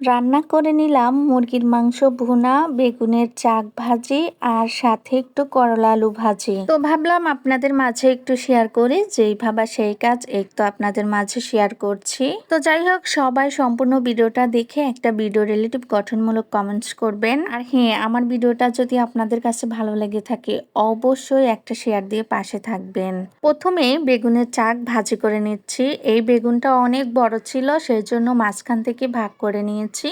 রান্না করে নিলাম মুরগির মাংস, ভুনা, বেগুনের চাক ভাজি আর সাথে একটু করলা আলু ভাজি। তো ভাবলাম আপনাদের মাঝে একটু শেয়ার করি, যেই ভাবা সেই কাজ একটু আপনাদের মাঝে শেয়ার করছি। তো যাই হোক, সবাই সম্পূর্ণ ভিডিওটা দেখে একটা ভিডিও রিলেটিভ গঠনমূলক কমেন্টস করবেন। আর হ্যাঁ আমার ভিডিওটা যদি আপনাদের কাছে ভালো লেগে থাকে, অবশ্যই একটা শেয়ার দিয়ে পাশে থাকবেন। প্রথমে বেগুনের চাক ভাজি করে নিচ্ছি। এই বেগুনটা অনেক বড় ছিল সেই জন্য মাঝখান থেকে ভাগ করে নিয়ে নিয়েছি।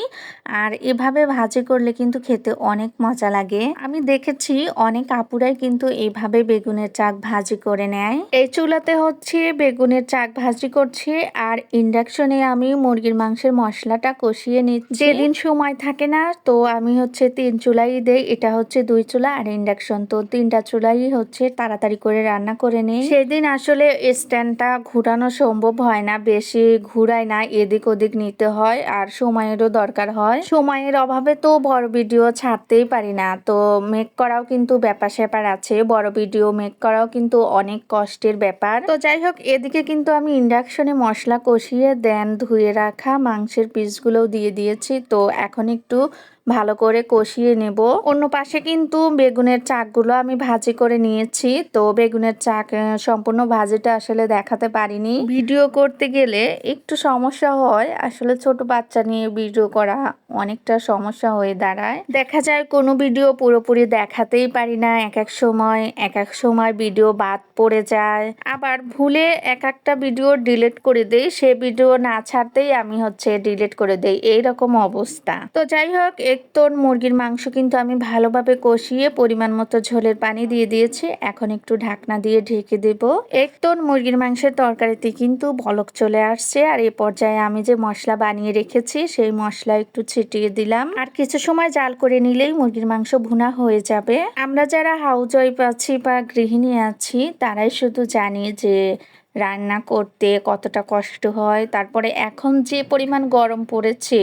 আর এভাবে ভাজি করলে কিন্তু খেতে অনেক মজা লাগে। আমি দেখেছি অনেক আপুরাই কিন্তু এইভাবে বেগুনের চাক ভাজি করে নেয়। এই চুলাতে হচ্ছে বেগুনের চাক ভাজি করছি আর ইন্ডাকশনে আমি মুরগির মাংসের মশলাটা কষিয়ে নিচ্ছি। যেদিন সময় থাকে না, তো আমি হচ্ছে তিন চুলাই দেই। এটা হচ্ছে দুই চুলা আর ইন্ডাকশন। তো তিনটা চুলাই হচ্ছে তাড়াতাড়ি করে রান্না করে নিই। সেদিন আসলে স্ট্যান্ডটা ঘুরানো সম্ভব হয় না। বেশি ঘুরায় না, এদিক ওদিক নিতে হয়। আর সময়ের ভিডিও দরকার হয়। সময়ের অভাবে তো বড় ভিডিও ছাড়তেই পারি না। তো মেক করাও কিন্তু ব্যাপার স্যাপার আছে। বড় ভিডিও মেক করাও কিন্তু অনেক কষ্টের ব্যাপার। তো যাই হোক, এদিকে কিন্তু আমি ইন্ডাকশনে মশলা কষিয়ে দেন ধুয়ে রাখা মাংসের পিসগুলোও দিয়ে দিয়েছি। তো এখন একটু ভালো করে কষিয়ে নেব। অন্য পাশে কিন্তু বেগুনের চাকগুলো আমি ভাজি করে নিয়েছি। তো বেগুনের চাক সম্পূর্ণ ভাজিটা আসলে দেখাতে পারিনি। ভিডিও করতে গেলে একটু সমস্যা হয়। আসলে ছোট বাচ্চা নিয়ে ভিডিও করা অনেকটা সমস্যা হয়ে দাঁড়ায়। দেখা যায় কোনো ভিডিও পুরোপুরি দেখাতেই পারি না। এক এক সময়, এক এক সময় ভিডিও বাদ পড়ে যায়। আবার ভুলে এক একটা ভিডিও ডিলিট করে দেই। সে ভিডিও না ছাড়তেই আমি হচ্ছে ডিলিট করে দেই। এইরকম অবস্থা। তো যাই হোক তোর মুরগির মাংস কিন্তু আমি ভালোভাবে কষিয়ে পরিমাণ মতো ঝোলের পানি দিয়ে দিয়েছি। এখন একটু ঢাকনা দিয়ে ঢেকে দেব। এক তোর মুরগির মাংসের তরকারিতে কিন্তু বলক চলে আসছে। আর এই পর্যায়ে আমি যে মশলা বানিয়ে রেখেছি, সেই মশলা একটু ছিটিয়ে দিলাম। আর কিছু সময় জাল করে নিলেই মুরগির মাংস ভুনা হয়ে যাবে। আমরা যারা হাউস ওয়াইফ আছি বা গৃহিণী আছি, তারাই শুধু জানি যে রান্না করতে কতটা কষ্ট হয়, তারপরে এখন যে পরিমাণ গরম পড়েছে,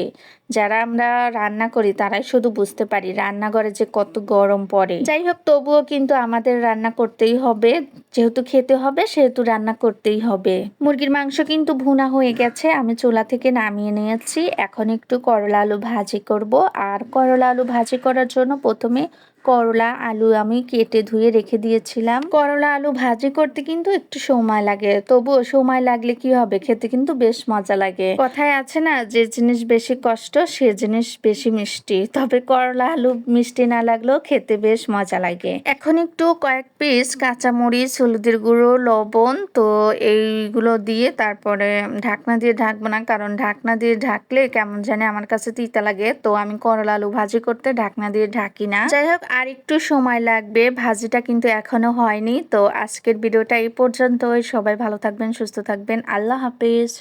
যারা আমরা রান্না করি তারাই শুধু বুঝতে পারি রান্নাঘরে যে কত গরম পড়ে। যাই হোক, তবুও কিন্তু আমাদের রান্না করতেই হবে, যেহেতু খেতে হবে সেহেতু রান্না করতেই হবে। মুরগির মাংস কিন্তু ভুনা হয়ে গেছে, আমি চুলা থেকে নামিয়ে নিয়েছি। এখন একটু করলা আলু ভাজি করব, আর করলা আলু ভাজি করার জন্য প্রথমে করলা আলু আমি কেটে ধুয়ে রেখে দিয়েছিলাম। করলা আলু ভাজি করতে কিন্তু একটু সময় লাগে, তবুও সময় লাগলে কি হবে? খেতে কিন্তু বেশ মজা লাগে। কথায় আছে না, যে জিনিস বেশি কষ্ট, সে জিনিস বেশি মিষ্টি। তবে করলা আলু মিষ্টি না লাগলেও খেতে বেশ মজা লাগে। এখন একটু কয়েক পিস কাঁচামরিচ, হলুদের গুঁড়ো, লবণ, তো এইগুলো দিয়ে তারপরে ঢাকনা দিয়ে ঢাকবো না, কারণ ঢাকনা দিয়ে ঢাকলে কেমন জানে আমার কাছে তিতা লাগে। তো আমি করলা আলু ভাজি করতে ঢাকনা দিয়ে ঢাকি না। যাই হোক আর একটু সময় লাগবে। ভাজিটা কিন্তু এখনও হয়নি। তো আজকের ভিডিওটা এই পর্যন্তই। সবাই ভালো থাকবেন, সুস্থ থাকবেন। আল্লাহ হাফিজ।